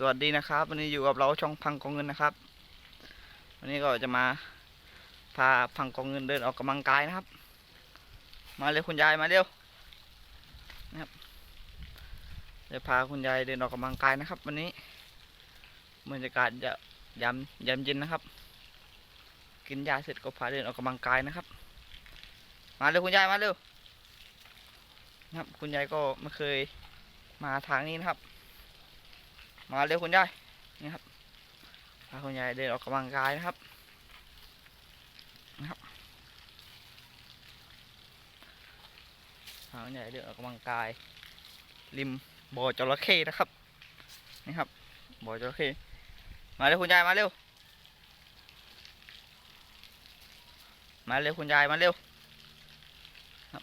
สวัสดีนะครับ วันนี้อยู่กับเราช่องพังกองเงินนะครับ วันนี้ก็จะมาพาพังกองเงินเดินออกกำลังกายนะครับ มาเร็วคุณยายมาเร็วนะครับจะพาคุณยายเดินออกกำลังกายนะครับ วันนี้บรรยากาศจะยามยามเย็นนะครับ กินยาเสร็จก็พาเดินออกกำลังกายนะครับ มาเร็วคุณยายมาเร็วนะครับ คุณยายก็ไม่เคยมาทางนี้นะครับ มาเร็วคุณยายนี่ครับพาคุณยายเดินออกกำลังกายนะครับนะครับพาคุณยายเดินออกกำลังกาย ริมบ่อจระเข้นะครับนี่ครับบ่อจระเข้มาเร็วคุณยายมาเร็วมาเร็วคุณยายมาเร็วครับ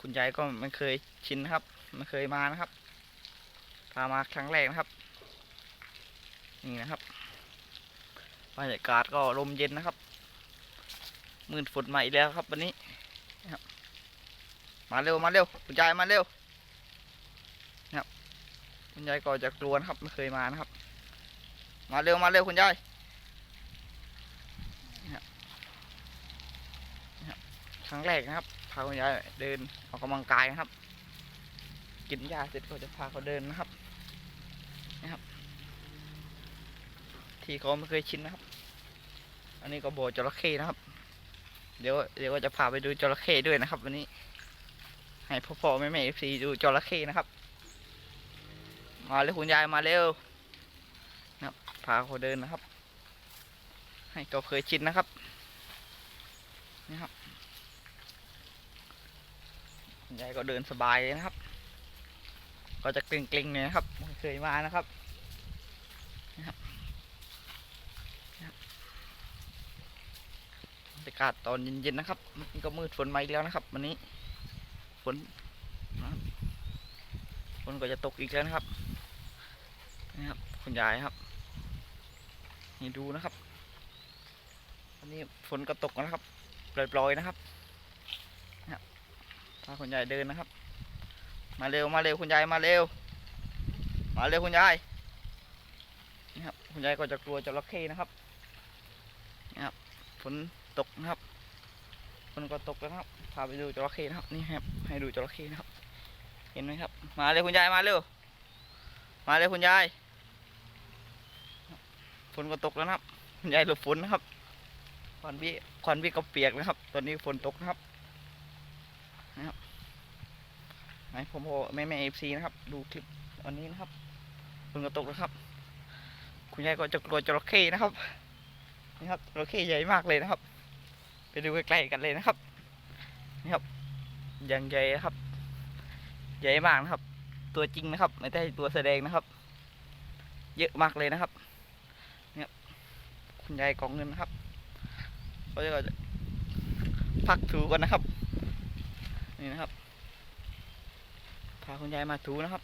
คุณยายก็ไม่เคยชินครับไม่เคยมานะครับ พามาครั้งแรกนะครับ นี่นะครับบรรยากาศก็ลมเย็นนะครับมืดฝนใหม่แล้วครับวันนี้นะมาเร็วมาเร็วคุณยายมาเร็วนะครับคุณยายก็จะกลัวนะครับไม่เคยมานะครับ มาเร็วมาเร็วคุณยายครั้งแรกนะครับพาคุณยายเดินออกกำลังกายนะครับ กินยาเสร็จก็จะพาเขาเดินนะครับ นะครับ ที่เขาไม่เคยชินนะครับ อันนี้ก็บ่อจระเข้นะครับ เดี๋ยวเดี๋ยวก็จะพาไปดูจระเข้ด้วยนะครับ วันนี้ ให้พ่อพ่อแม่แม่เอฟซีดูจระเข้นะครับ มาเร็วคุณยายมาเร็วนะครับพาเขาเดินนะครับ ให้เขาเคยชินนะครับนี่ครับยายก็เดินสบายเลยนะครับ ก็จะเกร็งๆเนี่ยนะครับ เคยมานะครับบรรยากาศตอนเย็นๆนะครับมันก็มืดฝนมาอีกแล้วนะครับวันนี้ฝนฝนก็จะตกอีกแล้วนะครับนะครับคุณยายครับนี่ดูนะครับวันนี้ฝนก็ตกนะครับปล่อยๆนะครับพาคุณยายเดินนะครับ มาเร็วมาเร็วคุณยายมาเร็ว มาเร็วคุณยายนี่ครับคุณยายก็จะกลัวจระเข้นะครับนี่ครับฝนตกนะครับฝนก็ตกแล้วครับพาไปดูจระเข้นะครับนี่ครับให้ดูจระเข้นะครับ เห็นไหมครับ มาเร็วคุณยายมาเร็วมาเร็วคุณยายฝนก็ตกแล้วนะครับคุณยายหลบฝนนะครับควันพี่ควันพี่ก็เปียกนะครับ ตอนนี้ฝนตกนะครับให้ผมโอแม่แม่เอฟซีนะครับ ดูคลิปวันนี้นะครับ ฝนก็ตกแล้วครับ คุณยายก็จะกลัวจระเข้นะครับ นี่ครับจระเข้ใหญ่มากเลยนะครับ ไปดูใกล้ๆกันเลยนะครับ นี่ครับอย่างใหญ่นะครับ ใหญ่มากนะครับ ตัวจริงนะครับ ไม่ใช่ตัวแสดงนะครับ เยอะมากเลยนะครับเนี่ยคุณยายกองเงินนะครับก็จะพักถูกันนะครับ นี่นะครับพาคุณยายมาถูนะครับ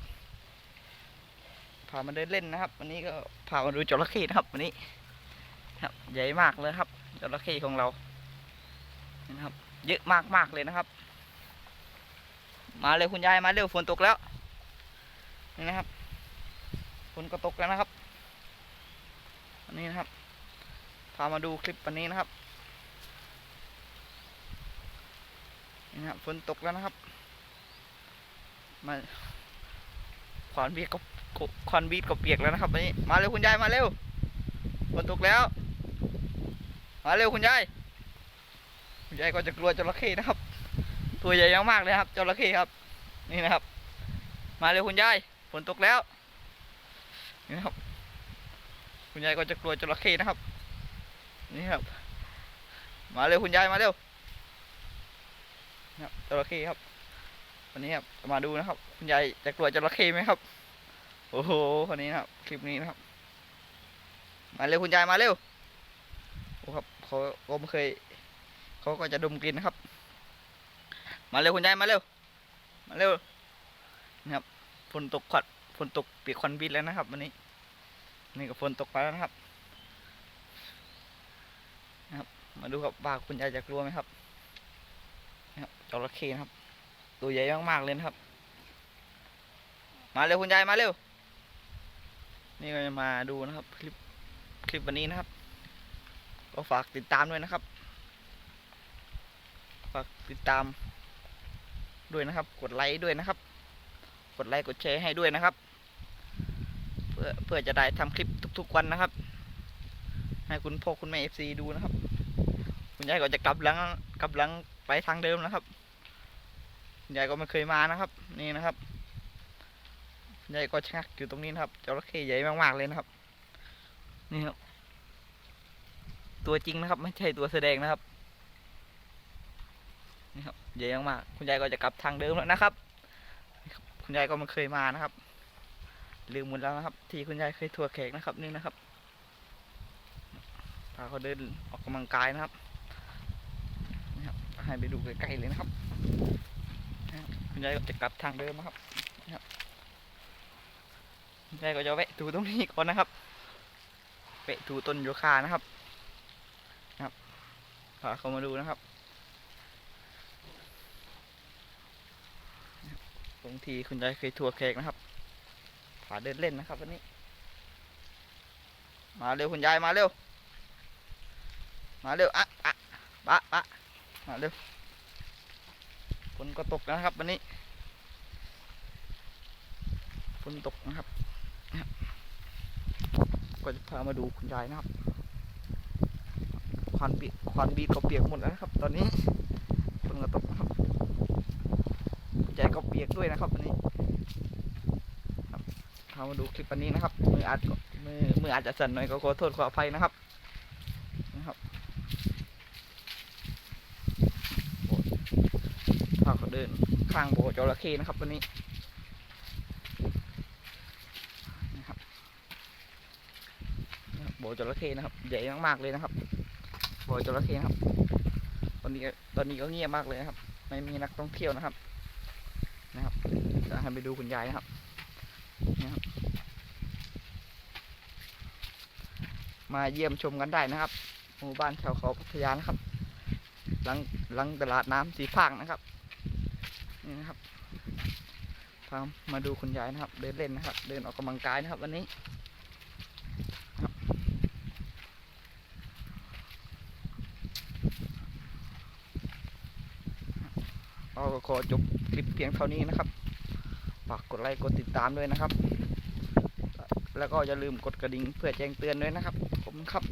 พามาเดินเล่นนะครับ วันนี้ก็พามาดูจระเข้นะครับ วันนี้ครับใหญ่มากเลยครับจระเข้ของเรานะครับ เยอะมากมากเลยนะครับ มาเลยคุณยายมาเร็วฝนตกแล้วนี่นะครับฝนก็ตกแล้วนะครับวันนี้นะครับ พามาดูคลิปวันนี้นะครับนี่นะครับฝนตกแล้วนะครับ มา ขวานบีดก็ก็ขวานบีดก็เปียกแล้วนะครับวันนี้มาเร็วคุณยายมาเร็วฝนตกแล้ว มาเร็วคุณยายคุณยายก็จะกลัวจระเข้นะครับ ตัวใหญ่มากเลยครับจระเข้ครับ นี่นะครับ มาเร็วคุณยายฝนตกแล้วนี่นะครับ คุณยายก็จะกลัวจระเข้นะครับ นี่ครับ มาเร็วคุณยายมาเร็วนะครับจระเข้ครับ วันนี้ครับมาดูนะครับ คุณยายจะกลัวจระเข้ไหมครับ โอ้โหคนนี้นะครับคลิปนี้นะครับ มาเร็วคุณยายมาเร็วโอ้ครับเขาก็ไม่เคยเขาก็จะดมกลิ่นนะครับ มาเร็วคุณยายมาเร็ว มาเร็วนะครับฝนตกขวัดฝนตกเปียกควันบินแล้วนะครับ วันนี้ นี่ก็ฝนตกไปแล้วนะครับนะครับ มาดูครับว่าคุณยายจะกลัวไหมครับนะครับจระเข้นะครับ ตัวใหญ่มากๆเลยนะครับ มาเร็วคุณยายมาเร็ว นี่ก็จะมาดูนะครับ คลิปคลิปวันนี้นะครับ ก็ฝากติดตามด้วยนะครับ ฝากติดตามด้วยนะครับ กดไลค์ด้วยนะครับ กดไลค์กดแชร์ให้ด้วยนะครับ เพื่อเพื่อจะได้ทำคลิปทุก ๆ วันนะครับ ให้คุณพ่อคุณแม่เอฟซีดูนะครับ คุณยายก็จะกลับหลังกลับหลังไปทางเดิมนะครับ ยายก็ไม่เคยมานะครับ นี่นะครับยายก็ชักอยู่ตรงนี้นะครับจระเข้ใหญ่มากๆเลยนะครับ นี่ครับ ตัวจริงนะครับ ไม่ใช่ตัวแสดงนะครับ นี่ครับใหญ่มากๆคุณยายก็จะกลับทางเดิมแล้วนะครับ คุณยายก็ไม่เคยมานะครับลืมหมดแล้วนะครับ ที่คุณยายเคยทัวร์แขกนะครับนี่นะครับพาเขาเดินออกกำลังกายนะครับนี่ครับให้ไปดูใกล้ๆเลยนะครับ คุณยายก็จะกลับทางเดิมนะครับคุณยายก็จะแวะดูตรงนี้ก่อนนะครับแวะดูต้นโยคานะครับนะครับพาเขามาดูนะครับ ตรงที่คุณยายเคยทัวร์แขกนะครับพาเดินเล่นนะครับวันนี้ มาเร็วคุณยายมาเร็ว มาเร็ว อะอะปะปะมาเร็ว นก็ตกแล้วนะครับ วันนี้ฝนตกนะครับ ก็จะพามาดูคุณยายนะครับควันบีควันบีก็เปียกหมดแล้วนะครับ ตอนนี้ฝนก็ตกนะครับคุณยายก็เปียกด้วยนะครับ วันนี้พามาดูคลิปวันนี้นะครับมืออาจมือมืออาจจะสั่นหน่อยก็ขอโทษขออภัยนะครับโอ้พาเขาเดินข้างโบจระเข้นะครับ วันนี้นะครับบโจระเข้นะครับ ใหญ่มากๆเลยนะครับโบจระเข้นะครับ ตอนนี้ตอนนี้ก็เงียบมากเลยนะครับ ไม่มีนักท่องเที่ยวนะครับ นะครับจะให้ไปดูคุณยายนะครับนี่ครับ มาเยี่ยมชมกันได้นะครับหมู่บ้านชาวเขาพัทยานะครับหลังหลังตลาดน้ำสีภาคนะครับ นี่นะครับพามาดูคุณยายนะครับ เดินเล่นนะครับ เดินออกกำลังกายนะครับ วันนี้เราก็ขอจบคลิปเพียงเท่านี้นะครับฝากกดไลค์กดติดตามด้วยนะครับ แล้วก็อย่าลืมกดกระดิ่งเพื่อแจ้งเตือนด้วยนะครับ ผมครับ